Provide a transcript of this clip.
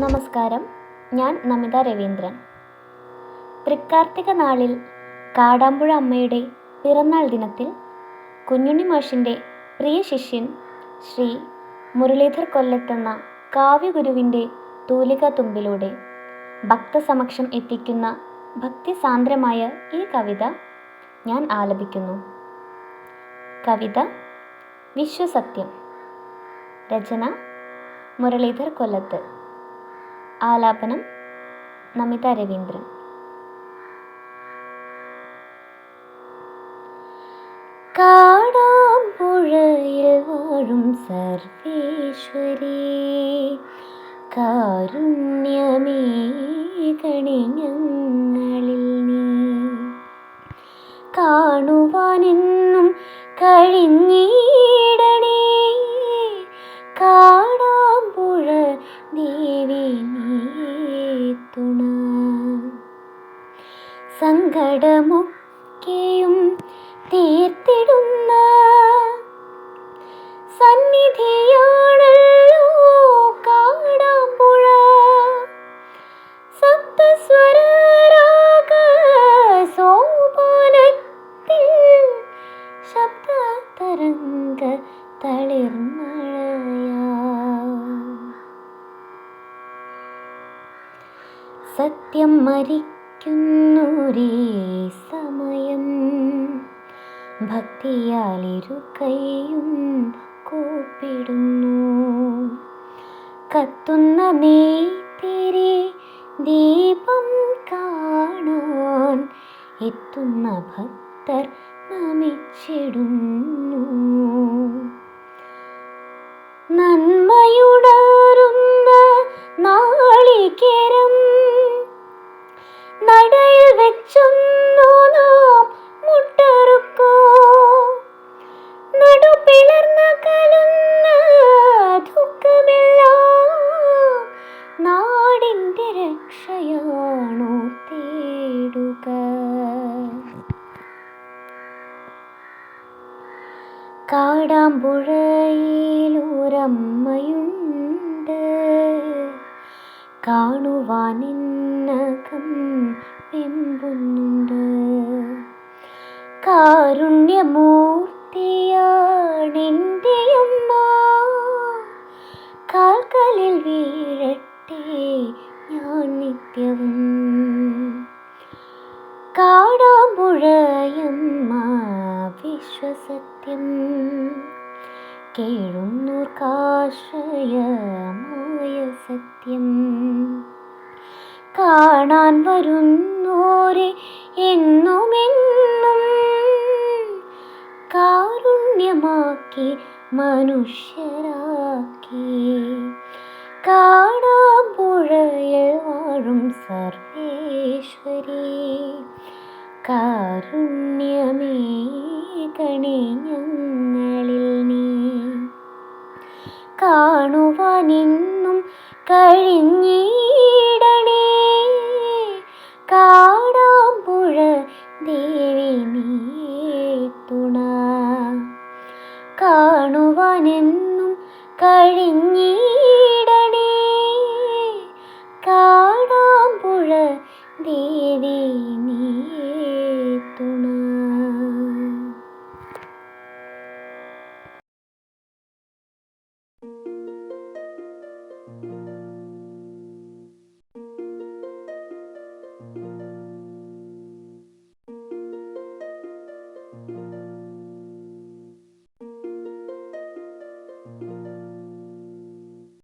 നമസ്കാരം. ഞാൻ നമിത രവീന്ദ്രൻ. തൃക്കാർത്തിക നാളിൽ കാടാമ്പുഴ അമ്മയുടെ പിറന്നാൾ ദിനത്തിൽ കുഞ്ഞുണ്ണി മാഷിന്റെ പ്രിയ ശിഷ്യൻ ശ്രീ മുരളീധർ കൊല്ലത്തെന്ന കാവ്യഗുരുവിന്റെ തൂലിക തുമ്പിലൂടെ ഭക്തസമക്ഷം എത്തിക്കുന്ന ഭക്തിസാന്ദ്രമായ ഈ കവിത ഞാൻ ആലപിക്കുന്നു. കവിത വിശ്വസത്യം. രചന മുരളീധർ കൊല്ലത്ത്. ആലാപനം നമിത രവീന്ദ്രൻ. കാടാമ്പുഴയിൽ വാഴും സർവേശ്വരി കാരുണ്യമേ ഞങ്ങളിൽ നീ. കാണുവാനെന്നും കഴിഞ്ഞിടണേ കാടാമ്പുഴ ദേവി സങ്കടമൊക്കെയും തീർത്തിടുന്ന സന്നിധിയാണല്ലോ കാടാമ്പുഴ. സപ്തസ്വരരാഗ സോപാനത്തിൽ ശബ്ദതരംഗ തളിർമഴയാ സത്യം മരിക്കുന്നൊരേ സമയം. ഭക്തിയാലിരു കൈയും കൂപ്പിടുന്നു. കത്തുന്ന നെയ്ത്തിരി ദീപം കാണാൻ എത്തുന്ന ഭക്തർ നമിച്ചിടുന്നു. നന്മയുടരുന്ന നാളികേരം നാടിന്റെ തേടുക. കാടാമ്പുഴയിലൊരമ്മയുണ്ട് കാണുവാനിന്നകം വെമ്പുന്നുണ്ട്. കാരുണ്യമൂർത്തിയാണെന്റെ അമ്മ. കാൽക്കലിൽ വീഴട്ടെ ഞാൻ നിത്യവും. കാടാമ്പുഴയമ്മ വിശ്വസത്യം. കേഴുന്നൂർക്കാശ്രയമായ സത്യം. കാണാൻ വരുന്നോരെ എന്നുമെന്നും കാരുണ്യമാക്കി മനുഷ്യരാക്കി. കാണാമ്പുഴയിൽ വാഴും സർവേശ്വരി. കാരുണ്യമേ കണി ഞങ്ങളിൽ നീ. കാണുവാനെന്നും കഴിഞ്ഞിടണേ കാണുവാനെന്നും കഴിഞ്ഞിടണേ കാടാമ്പുഴ ദേവി നീ